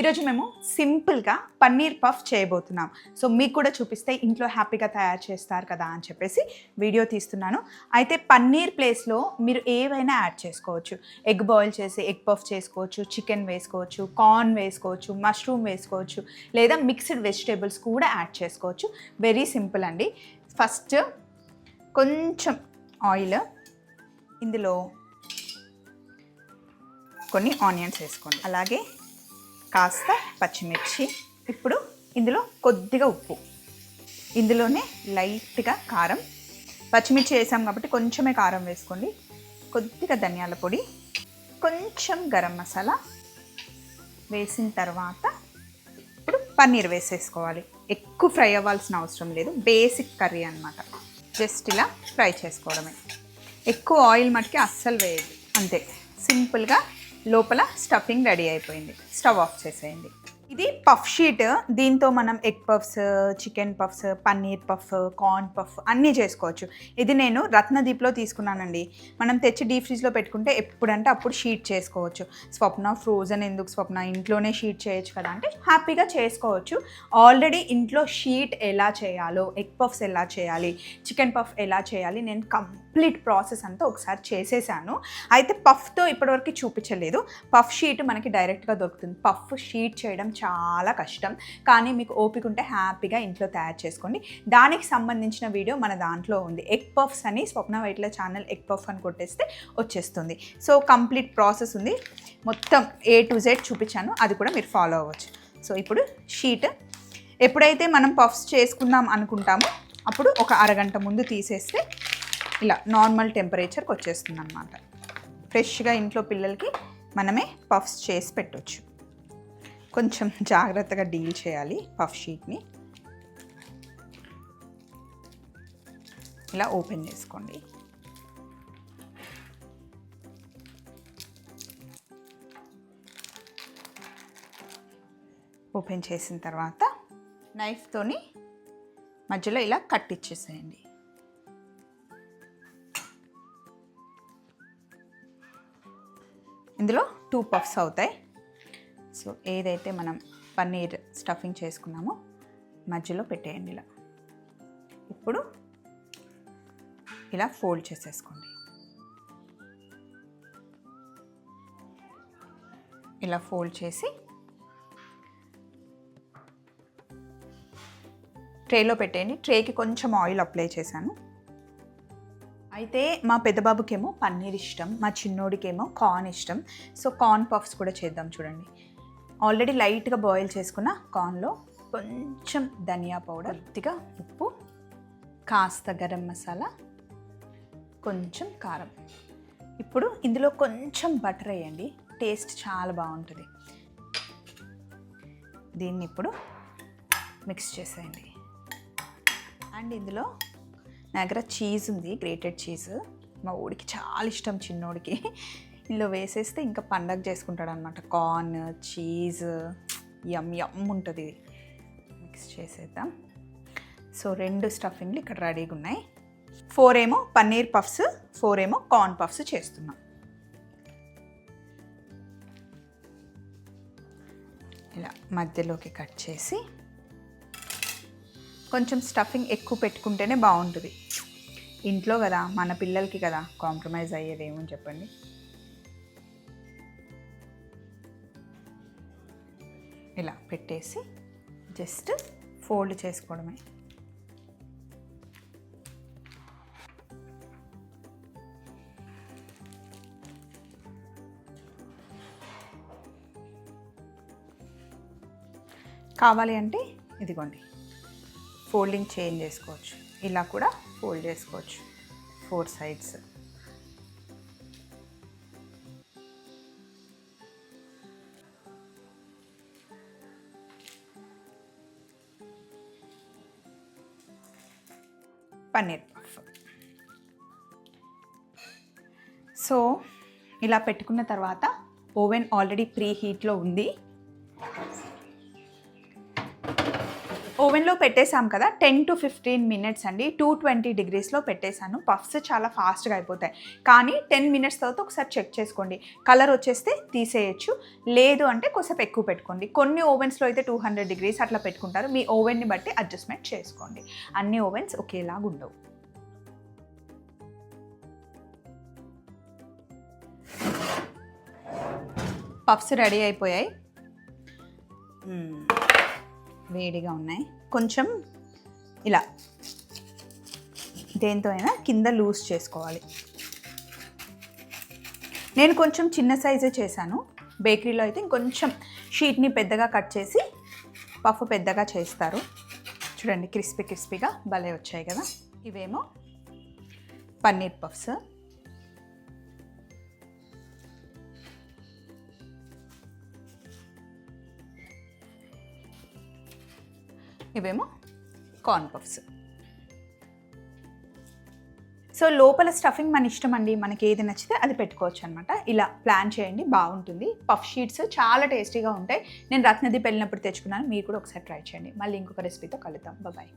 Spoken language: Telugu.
ఈరోజు మేము సింపుల్గా పన్నీర్ పఫ్ చేయబోతున్నాం. సో మీకు కూడా చూపిస్తే ఇంట్లో హ్యాపీగా తయారు చేస్తారు కదా అని చెప్పేసి వీడియో తీస్తున్నాను. అయితే పన్నీర్ ప్లేస్లో మీరు ఏవైనా యాడ్ చేసుకోవచ్చు. ఎగ్ బాయిల్ చేసి ఎగ్ పఫ్ చేసుకోవచ్చు చికెన్ వేసుకోవచ్చు కార్న్ వేసుకోవచ్చు మష్రూమ్ వేసుకోవచ్చు లేదా మిక్స్డ్ వెజిటేబుల్స్ కూడా యాడ్ చేసుకోవచ్చు. వెరీ సింపుల్ అండి. ఫస్ట్ కొంచెం ఆయిల్ ఇందులో కొన్ని ఆనియన్స్ వేసుకోండి. అలాగే కాస్త పచ్చిమిర్చి ఇప్పుడు ఇందులో కొద్దిగా ఉప్పు. ఇందులోనే లైట్గా కారం. పచ్చిమిర్చి వేసాం కాబట్టి కొంచెమే కారం వేసుకోండి. కొద్దిగా ధనియాల పొడి కొంచెం గరం మసాలా వేసిన తర్వాత ఇప్పుడు పన్నీర్ వేసేసుకోవాలి. ఎక్కువ ఫ్రై అవ్వాల్సిన అవసరం లేదు. బేసిక్ కర్రీ అనమాట జస్ట్ ఇలా ఫ్రై చేసుకోవడమే. ఎక్కువ ఆయిల్ మట్టుకి అస్సలు వేయదు అంతే. సింపుల్గా లోపల స్టఫింగ్ రెడీ అయిపోయింది. స్టవ్ ఆఫ్ చేసేయండి. ఇది పఫ్ షీట్. దీంతో మనం egg puffs chicken puffs paneer puff corn puff అన్నీ చేసుకోవచ్చు. ఇది నేను రత్నదీప్లో తీసుకున్నానండి. మనం తెచ్చి డీప్ ఫ్రిడ్జ్లో పెట్టుకుంటే ఎప్పుడంటే అప్పుడు షీట్ చేసుకోవచ్చు. స్వప్న ఫ్రోజన్ ఎందుకు స్వప్న? ఇంట్లోనే షీట్ చేయొచ్చు కదా అంటే హ్యాపీగా చేసుకోవచ్చు. ఆల్రెడీ ఇంట్లో షీట్ ఎలా చేయాలో ఎగ్ పఫ్స్ ఎలా చేయాలి చికెన్ పఫ్ ఎలా చేయాలి నేను కంప్లీట్ ప్రాసెస్ అంతా ఒకసారి చేసేసాను. అయితే పఫ్తో ఇప్పటివరకు చూపించలేదు. పఫ్ షీట్ మనకి డైరెక్ట్గా దొరుకుతుంది. పఫ్ షీట్ చేయడం చాలా కష్టం. కానీ మీకు ఓపిక ఉంటే హ్యాపీగా ఇంట్లో తయారు చేసుకోండి. దానికి సంబంధించిన వీడియో మన దాంట్లో ఉంది. ఎగ్ పఫ్స్ అని Swapna Vaitla channel egg puff అని కొట్టేస్తే వచ్చేస్తుంది. సో కంప్లీట్ ప్రాసెస్ ఉంది. మొత్తం ఏ టు జెడ్ చూపించాను. అది కూడా మీరు ఫాలో అవ్వచ్చు. సో ఇప్పుడు షీట్. ఎప్పుడైతే మనం పఫ్స్ చేసుకుందాం అనుకుంటామో అప్పుడు ఒక అరగంట ముందు తీసేస్తే ఇలా నార్మల్ టెంపరేచర్కి వచ్చేస్తుంది అనమాట ఫ్రెష్గా ఇంట్లో పిల్లలకి మనమే పఫ్స్ చేసి పెట్టవచ్చు కొంచెం జాగ్రత్తగా డీల్ చేయాలి పఫ్ షీట్ని. ఇలా ఓపెన్ చేసుకోండి. ఓపెన్ చేసిన తర్వాత నైఫ్తోని మధ్యలో ఇలా కట్ ఇచ్చేసేయండి. ఇందులో టూ పఫ్స్ అవుతాయి. సో ఏదైతే మనం పన్నీర్ స్టఫింగ్ చేసుకున్నామో మధ్యలో పెట్టేయండి ఇలా. ఇప్పుడు ఇలా ఫోల్డ్ చేసేసుకోండి. ఇలా ఫోల్డ్ చేసి ట్రేలో పెట్టేయండి. ట్రేకి కొంచెం ఆయిల్ అప్లై చేశాను. అయితే మా పెద్దబాబుకేమో పన్నీర్ ఇష్టం మా చిన్నోడికేమో కార్న్ ఇష్టం. సో కార్న్ పఫ్స్ కూడా చేద్దాం చూడండి. ఆల్రెడీ లైట్గా బాయిల్ చేసుకున్న కార్న్లో కొంచెం ధనియా పౌడర్ కొద్దిగా ఉప్పు కాస్త గరం మసాలా కొంచెం కారం. ఇప్పుడు ఇందులో కొంచెం బటర్ వేయండి టేస్ట్ చాలా బాగుంటుంది. దీన్ని ఇప్పుడు మిక్స్ చేసేయండి. అండ్ ఇందులో నా దగ్గర చీజ్ ఉంది గ్రేటెడ్ చీజ్. మా ఊడికి చాలా ఇష్టం చిన్నోడికి. ఇందులో వేసేస్తే ఇంకా పండగ చేసుకుంటాడు అనమాట కార్న్ చీజ్ యమ్ యమ్ ఉంటుంది. మిక్స్ చేసేద్దాం. సో రెండు స్టఫింగ్లు ఇక్కడ రెడీగా ఉన్నాయి ఫోర్ ఏమో పన్నీర్ పఫ్స్ ఫోర్ ఏమో కార్న్ పఫ్స్ చేస్తున్నాం. ఇలా మధ్యలోకి కట్ చేసి కొంచెం స్టఫింగ్ ఎక్కువ పెట్టుకుంటేనే బాగుంటుంది. ఇంట్లో కదా మన పిల్లలకి కదా కాంప్రమైజ్ అయ్యేది ఏమని చెప్పండి. ఇలా పెట్టేసి జస్ట్ ఫోల్డ్ చేసుకోవడమే. కావాలి అంటే ఇదిగోండి. ఫోల్డింగ్ చేంజ్ చేసుకోవచ్చు. ఇలా కూడా ఫోల్డ్ చేసుకోవచ్చు. Four sides paneer puff. So ఇలా పెట్టుకున్న తర్వాత ఓవెన్ ఆల్రెడీ ప్రీ హీట్లో ఉంది. ఓవెన్లో పెట్టేసాం కదా టెన్ టు ఫిఫ్టీన్ మినిట్స్ అండి. టూ ట్వంటీ డిగ్రీస్లో పెట్టేశాను. పఫ్స్ చాలా ఫాస్ట్గా అయిపోతాయి. కానీ టెన్ మినిట్స్ తర్వాత ఒకసారి చెక్ చేసుకోండి. కలర్ వచ్చేస్తే తీసేయచ్చు. లేదు అంటే కొంచెం ఎక్కువ పెట్టుకోండి. కొన్ని ఓవెన్స్లో అయితే టూ హండ్రెడ్ డిగ్రీస్ అట్లా పెట్టుకుంటారు. మీ ఓవెన్ని బట్టి అడ్జస్ట్మెంట్ చేసుకోండి. అన్ని ఓవెన్స్ ఒకేలాగా ఉండవు. పఫ్స్ రెడీ అయిపోయాయి. Hmm. వేడిగా ఉన్నాయి. కొంచెం ఇలా దేంతో అయినా కింద లూజ్ చేసుకోవాలి. నేను కొంచెం చిన్న సైజే చేశాను. బేకరీలో అయితే ఇంకొంచెం షీట్ని పెద్దగా కట్ చేసి పఫ్ పెద్దగా చేస్తారు. చూడండి క్రిస్పీ క్రిస్పీగా భలే వచ్చాయి కదా. ఇవేమో పన్నీర్ పఫ్స్. ఇవేమో కార్న్ పఫ్స్ సో లోపల స్టఫింగ్ మన ఇష్టం అండి మనకి ఏది నచ్చితే అది పెట్టుకోవచ్చు అనమాట ఇలా ప్లాన్ చేయండి. బాగుంటుంది. పఫ్ షీట్స్ చాలా టేస్టీగా ఉంటాయి. నేను రత్నదీప్ వెళ్ళినప్పుడు తెచ్చుకున్నాను. మీరు కూడా ఒకసారి ట్రై చేయండి. మళ్ళీ ఇంకొక రెసిపీతో కలుద్దాం. బాయ్